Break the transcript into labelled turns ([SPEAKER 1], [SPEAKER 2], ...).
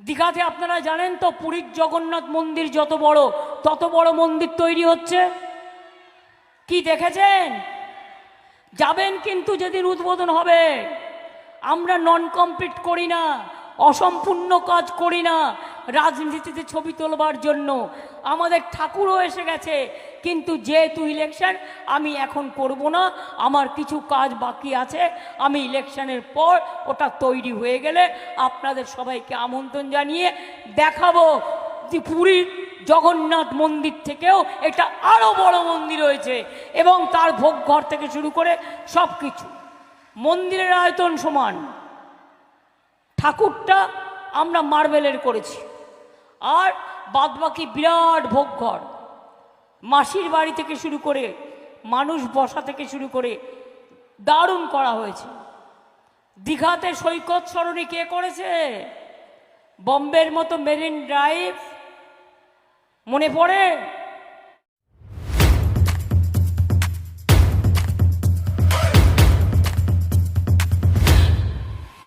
[SPEAKER 1] দীঘাতে আপনারা জানেন তো, পুরীর জগন্নাথ মন্দির যত বড়, তত বড় মন্দির তৈরি হচ্ছে? কি দেখেছেন? যাবেন কিন্তু যেদিন উদ্বোধন হবে। আমরা নন কমপ্লিট করি না, অসম্পূর্ণ কাজ করি না রাজনীতিতে ছবি তোলবার জন্য আমাদের ঠাকুরও এসে গেছে। কিন্তু যেহেতু ইলেকশন আমি এখন করব না। আমার কিছু কাজ বাকি আছে। আমি ইলেকশনের পর ওটা তৈরি হয়ে গেলে আপনাদের সবাইকে আমন্ত্রণ জানিয়ে দেখাবো যে পুরীর জগন্নাথ মন্দির থেকেও এটা আরও বড় মন্দির হয়েছে এবং তার ভোগ ঘর থেকে শুরু করে সব কিছু মন্দিরের আয়তন সমান। ঠাকুরটা আমরা মার্বেলের করেছি। আর বাদবাকি বিরাট ভোগঘর। মাসির বাড়ি থেকে শুরু করে মানুষ বসা থেকে শুরু করে দারুণ করা হয়েছে। দীঘাতে সৈকত সরণি কে করেছে? বম্বের মতো মেরিন ড্রাইভ মনে পড়ে?